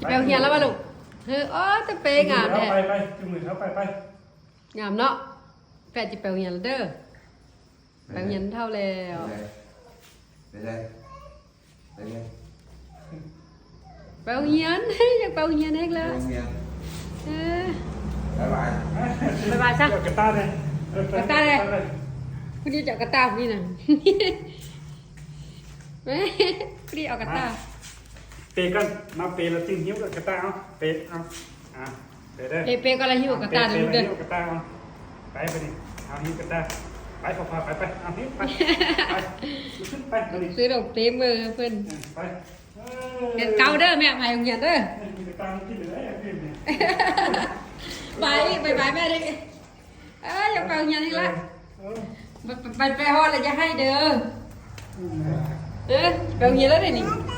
จะไปโรงเรียนแล้วป่ะลูกเฮ้ยอ๋อจะไปงามแล้แท้ไปไปจุงมือเขาไปไปงามเนาะแฟนจะไปโรงเรียนแล้วเด้อไปโรงเรียนเท่าแล้วไปเลยไปเลยไปโรงเรียนอยากไปโรงเรียนเองเลยโรงเรียนเออบ๊ายบายบ๊ายบายจ้ะเดี๋ยวกระตาเลยออไปกระตาเลยคุณดีจะเอากระตาพี่น่ะแม่คุณดีเอากระตา เปกันมาเปแล้วติ้งหิ้วกับกระตาเอาเปเอาอะเปได้เปเปก็อะไรหิ้วกระตาเปเด้อลูกเปเด้อหิ้วกระตาเอาไปไปดิเอาหิ้วกร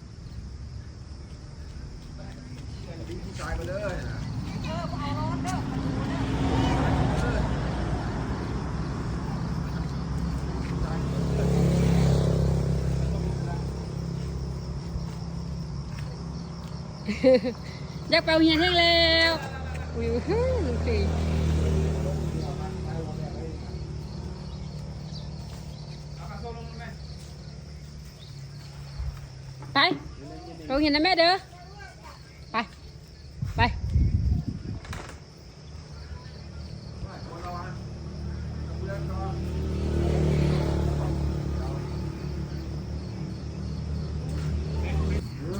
จายมาเด้อยากไปโรงเรียให้แล้วอุ้ยเฮ้ยลูกสิไปไปโรงเรียนนะแม่เด้อ ไป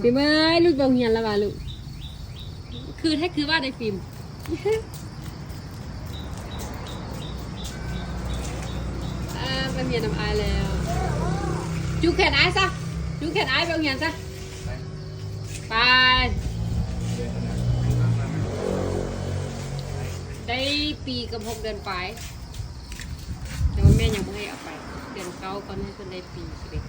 ฟิล์มเอ้ยลูกไปโรงเรียนแล้วว่ะลูก คือให้คือว่าในฟิล์มอ่าเป็นเมียน้ำอายแล้วจูแขนอายซะจูแขนอายไปโรงเรียนซะ ไป ได้ปีกับหกเดือนไปแต่ว่าแม่ยังไม่ให้เอาไป เดือนเก้าก่อนให้คนได้ปีสิบเอ็ด